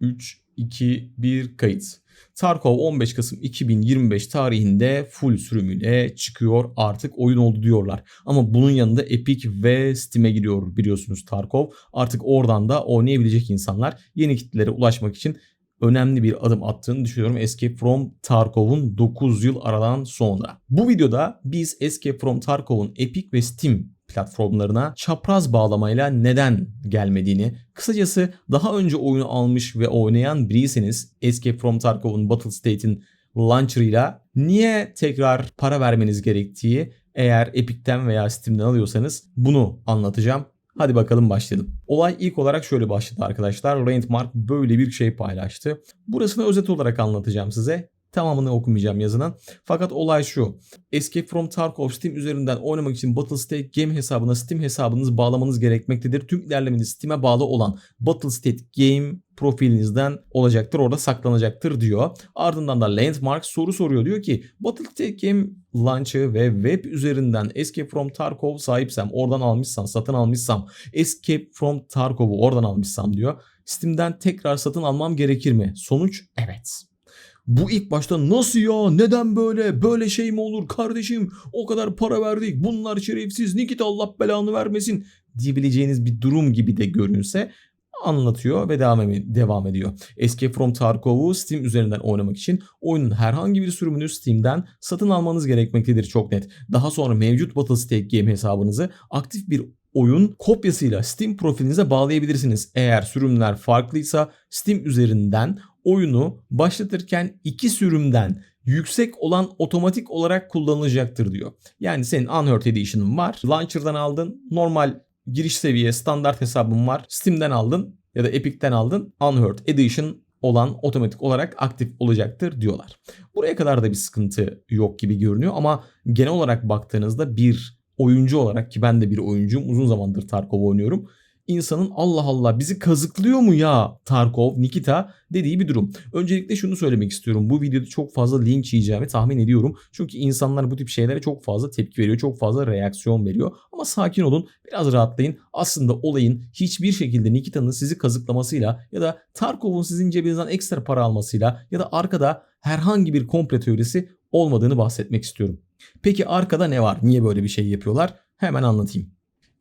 3, 2, 1 kayıt. Tarkov 15 Kasım 2025 tarihinde full sürümüyle çıkıyor artık oyun oldu diyorlar. Ama bunun yanında Epic ve Steam'e giriyor biliyorsunuz Tarkov. Artık oradan da oynayabilecek insanlar yeni kitlelere ulaşmak için önemli bir adım attığını düşünüyorum Escape from Tarkov'un 9 yıl aradan sonra. Bu videoda biz Escape from Tarkov'un Epic ve Steam platformlarına çapraz bağlamayla neden gelmediğini, kısacası daha önce oyunu almış ve oynayan biriyseniz Escape from Tarkov'un Battle State'in launcher'ıyla niye tekrar para vermeniz gerektiği eğer Epic'ten veya Steam'den alıyorsanız bunu anlatacağım. Hadi bakalım başlayalım. Olay ilk olarak şöyle başladı arkadaşlar. Landmark böyle bir şey paylaştı. Burasını özet olarak anlatacağım size. Tamamını okumayacağım yazının. Fakat olay şu. Escape from Tarkov Steam üzerinden oynamak için Battlestate Game hesabına Steam hesabınızı bağlamanız gerekmektedir. Tüm ilerlemeniz Steam'e bağlı olan Battlestate Game profilinizden olacaktır. Orada saklanacaktır diyor. Ardından da Landmark soru soruyor. Diyor ki Battlestate Game Launch'ı ve web üzerinden Escape from Tarkov sahipsem, oradan almışsam, satın almışsam, Escape from Tarkov'u oradan almışsam diyor. Steam'den tekrar satın almam gerekir mi? Sonuç evet. Bu ilk başta nasıl ya? Neden böyle? Böyle şey mi olur kardeşim? O kadar para verdik. Bunlar şerefsiz. Nikita Allah belanı vermesin diyebileceğiniz bir durum gibi de görünse anlatıyor ve devam, devam ediyor. Escape from Tarkov'u Steam üzerinden oynamak için oyunun herhangi bir sürümünü Steam'den satın almanız gerekmektedir çok net. Daha sonra mevcut Battlestate Game hesabınızı aktif bir oyun kopyasıyla Steam profilinize bağlayabilirsiniz. Eğer sürümler farklıysa Steam üzerinden oyunu başlatırken iki sürümden yüksek olan otomatik olarak kullanılacaktır diyor. Yani senin Unhurt Edition'ın var. Launcher'dan aldın. Normal giriş seviye standart hesabın var. Steam'den aldın ya da Epic'ten aldın. Unhurt Edition olan otomatik olarak aktif olacaktır diyorlar. Buraya kadar da bir sıkıntı yok gibi görünüyor ama genel olarak baktığınızda bir oyuncu olarak ki ben de bir oyuncuyum uzun zamandır Tarkov oynuyorum insanın Allah Allah bizi kazıklıyor mu ya Tarkov, Nikita dediği bir durum. Öncelikle şunu söylemek istiyorum. Bu videoda çok fazla linç yiyeceğimi tahmin ediyorum. Çünkü insanlar bu tip şeylere çok fazla tepki veriyor. Çok fazla reaksiyon veriyor. Ama sakin olun. Biraz rahatlayın. Aslında olayın hiçbir şekilde Nikita'nın sizi kazıklamasıyla ya da Tarkov'un sizin cebinizden ekstra para almasıyla ya da arkada herhangi bir komple teorisi olmadığını bahsetmek istiyorum. Peki arkada ne var? Niye böyle bir şey yapıyorlar? Hemen anlatayım.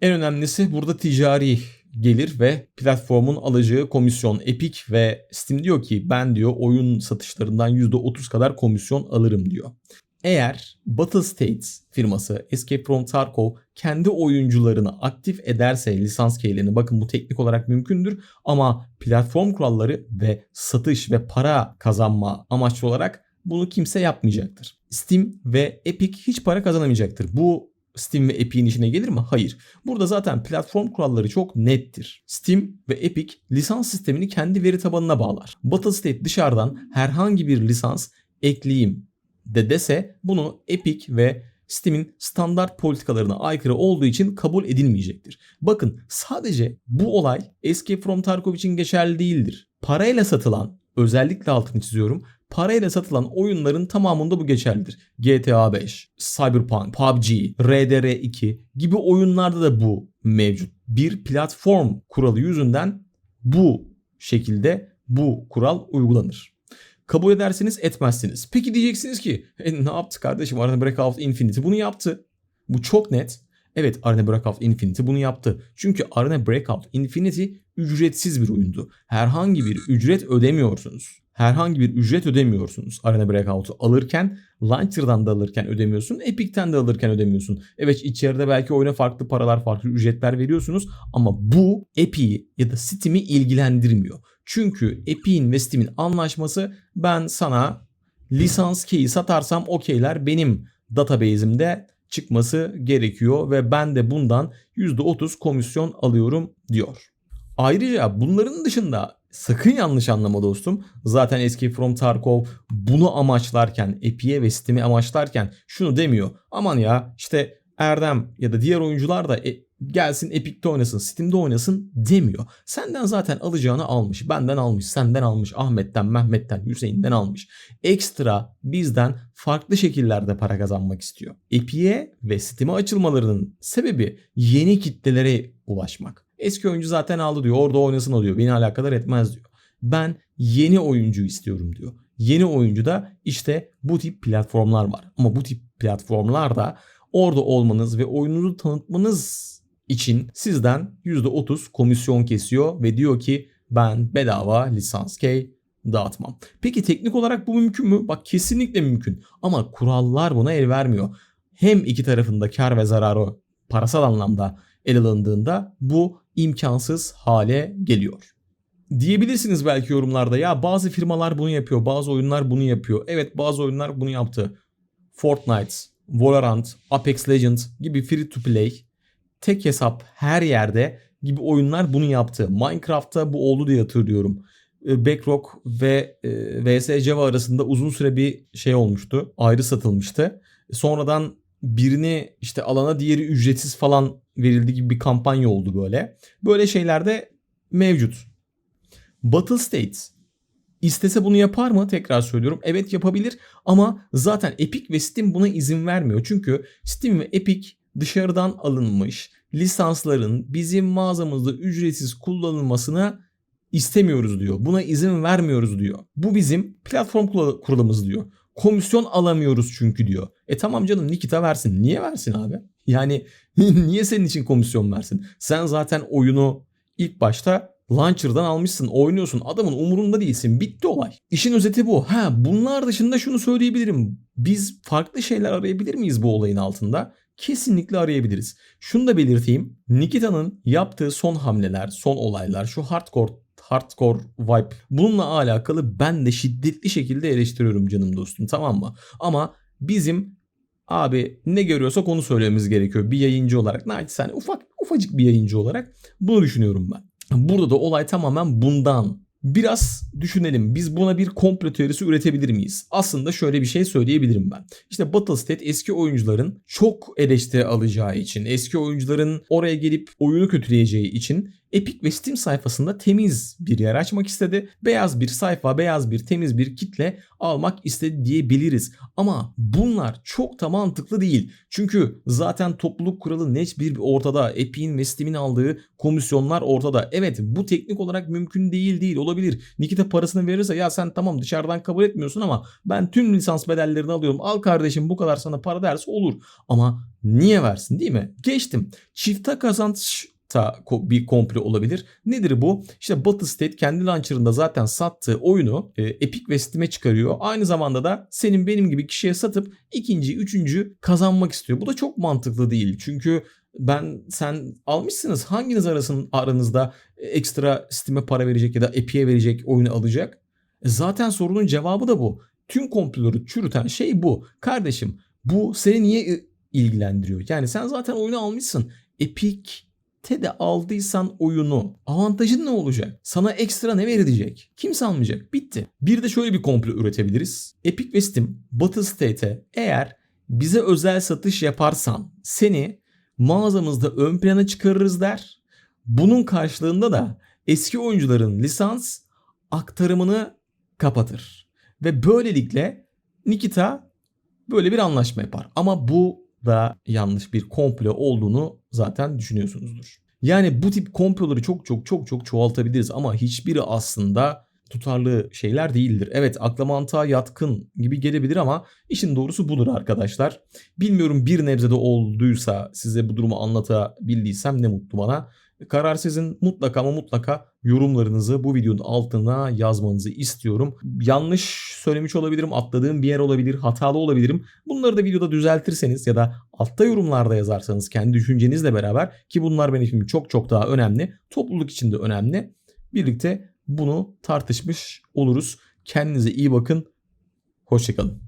En önemlisi burada ticari gelir ve platformun alacağı komisyon Epic ve Steam diyor ki ben diyor oyun satışlarından %30 kadar komisyon alırım diyor. Eğer Battle States firması Escape from Tarkov kendi oyuncularını aktif ederse lisans keylerini bakın bu teknik olarak mümkündür ama platform kuralları ve satış ve para kazanma amaçlı olarak bunu kimse yapmayacaktır. Steam ve Epic hiç para kazanamayacaktır. Bu Steam ve Epic'in işine gelir mi? Hayır. Burada zaten platform kuralları çok nettir. Steam ve Epic lisans sistemini kendi veri tabanına bağlar. Battlestate dışarıdan herhangi bir lisans ekleyeyim de dese bunu Epic ve Steam'in standart politikalarına aykırı olduğu için kabul edilmeyecektir. Bakın sadece bu olay Escape from Tarkov için geçerli değildir. Parayla satılan özellikle altını çiziyorum parayla satılan oyunların tamamında bu geçerlidir. GTA 5, Cyberpunk, PUBG, RDR2 gibi oyunlarda da bu mevcut. Bir platform kuralı yüzünden bu şekilde bu kural uygulanır. Kabul edersiniz etmezsiniz. Peki diyeceksiniz ki e, ne yaptı kardeşim Arena Breakout Infinity bunu yaptı. Bu çok net. Evet Arena Breakout Infinity bunu yaptı. Çünkü Arena Breakout Infinity ücretsiz bir oyundu. Herhangi bir ücret ödemiyorsunuz herhangi bir ücret ödemiyorsunuz Arena Breakout'u alırken. Launcher'dan da alırken ödemiyorsun. Epic'ten de alırken ödemiyorsun. Evet içeride belki oyuna farklı paralar, farklı ücretler veriyorsunuz. Ama bu Epic'i ya da Steam'i ilgilendirmiyor. Çünkü Epic'in ve Steam'in anlaşması ben sana lisans key'i satarsam okeyler benim database'imde çıkması gerekiyor ve ben de bundan %30 komisyon alıyorum diyor. Ayrıca bunların dışında Sakın yanlış anlama dostum. Zaten Escape from Tarkov bunu amaçlarken, Epic'e ve Steam'e amaçlarken şunu demiyor. Aman ya işte Erdem ya da diğer oyuncular da e, gelsin Epic'te oynasın, Steam'de oynasın demiyor. Senden zaten alacağını almış, benden almış, senden almış, Ahmet'ten, Mehmet'ten, Hüseyin'den almış. Ekstra bizden farklı şekillerde para kazanmak istiyor. Epic'e ve Steam'e açılmalarının sebebi yeni kitlelere ulaşmak. Eski oyuncu zaten aldı diyor. Orada oynasın o diyor. Beni alakadar etmez diyor. Ben yeni oyuncu istiyorum diyor. Yeni oyuncu da işte bu tip platformlar var. Ama bu tip platformlarda orada olmanız ve oyununuzu tanıtmanız için sizden %30 komisyon kesiyor ve diyor ki ben bedava lisans key dağıtmam. Peki teknik olarak bu mümkün mü? Bak kesinlikle mümkün ama kurallar buna el vermiyor. Hem iki tarafında kar ve zararı parasal anlamda ele alındığında bu imkansız hale geliyor. Diyebilirsiniz belki yorumlarda ya bazı firmalar bunu yapıyor, bazı oyunlar bunu yapıyor. Evet bazı oyunlar bunu yaptı. Fortnite, Valorant, Apex Legends gibi free to play, tek hesap her yerde gibi oyunlar bunu yaptı. Minecraft'ta bu oldu diye hatırlıyorum. Ee, Backrock ve e, VS Java arasında uzun süre bir şey olmuştu. Ayrı satılmıştı. Sonradan birini işte alana diğeri ücretsiz falan verildi gibi bir kampanya oldu böyle. Böyle şeyler de mevcut. Battle States istese bunu yapar mı? Tekrar söylüyorum. Evet yapabilir ama zaten Epic ve Steam buna izin vermiyor. Çünkü Steam ve Epic dışarıdan alınmış lisansların bizim mağazamızda ücretsiz kullanılmasına istemiyoruz diyor. Buna izin vermiyoruz diyor. Bu bizim platform kuralımız diyor. Komisyon alamıyoruz çünkü diyor. E tamam canım Nikita versin. Niye versin abi? Yani niye senin için komisyon versin? Sen zaten oyunu ilk başta launcher'dan almışsın, oynuyorsun. Adamın umurunda değilsin. Bitti olay. İşin özeti bu. Ha bunlar dışında şunu söyleyebilirim. Biz farklı şeyler arayabilir miyiz bu olayın altında? Kesinlikle arayabiliriz. Şunu da belirteyim. Nikita'nın yaptığı son hamleler, son olaylar, şu hardcore hardcore vibe. Bununla alakalı ben de şiddetli şekilde eleştiriyorum canım dostum tamam mı? Ama bizim abi ne görüyorsak onu söylememiz gerekiyor bir yayıncı olarak. Naçizane ufak ufacık bir yayıncı olarak bunu düşünüyorum ben. Burada da olay tamamen bundan. Biraz düşünelim. Biz buna bir komplo teorisi üretebilir miyiz? Aslında şöyle bir şey söyleyebilirim ben. İşte Battlestate eski oyuncuların çok eleştiri alacağı için, eski oyuncuların oraya gelip oyunu kötüleyeceği için Epic ve Steam sayfasında temiz bir yer açmak istedi. Beyaz bir sayfa, beyaz bir temiz bir kitle almak istedi diyebiliriz. Ama bunlar çok da mantıklı değil. Çünkü zaten topluluk kuralı net bir ortada. Epic'in ve Steam'in aldığı komisyonlar ortada. Evet bu teknik olarak mümkün değil değil olabilir. Nikita parasını verirse ya sen tamam dışarıdan kabul etmiyorsun ama ben tüm lisans bedellerini alıyorum. Al kardeşim bu kadar sana para derse olur. Ama niye versin değil mi? Geçtim. Çifte kazanç ta bir komplo olabilir. Nedir bu? İşte Battlestate kendi launcher'ında zaten sattığı oyunu e, Epic ve Steam'e çıkarıyor. Aynı zamanda da senin benim gibi kişiye satıp ikinci, üçüncü kazanmak istiyor. Bu da çok mantıklı değil. Çünkü ben sen almışsınız hanginiz arasın aranızda ekstra Steam'e para verecek ya da Epic'e verecek oyunu alacak? E zaten sorunun cevabı da bu. Tüm komploları çürüten şey bu. Kardeşim bu seni niye ilgilendiriyor? Yani sen zaten oyunu almışsın. Epic de aldıysan oyunu avantajın ne olacak? Sana ekstra ne verilecek? Kimse almayacak. Bitti. Bir de şöyle bir komplo üretebiliriz. Epic ve Steam Battlestate'e eğer bize özel satış yaparsan seni mağazamızda ön plana çıkarırız der. Bunun karşılığında da eski oyuncuların lisans aktarımını kapatır. Ve böylelikle Nikita böyle bir anlaşma yapar. Ama bu da yanlış bir komplo olduğunu zaten düşünüyorsunuzdur. Yani bu tip komploları çok çok çok çok çoğaltabiliriz ama hiçbiri aslında tutarlı şeyler değildir. Evet akla mantığa yatkın gibi gelebilir ama işin doğrusu budur arkadaşlar. Bilmiyorum bir nebzede olduysa size bu durumu anlatabildiysem ne mutlu bana. Karar sizin mutlaka ama mutlaka yorumlarınızı bu videonun altına yazmanızı istiyorum. Yanlış söylemiş olabilirim, atladığım bir yer olabilir, hatalı olabilirim. Bunları da videoda düzeltirseniz ya da altta yorumlarda yazarsanız kendi düşüncenizle beraber ki bunlar benim için çok çok daha önemli. Topluluk için de önemli. Birlikte bunu tartışmış oluruz. Kendinize iyi bakın. Hoşçakalın.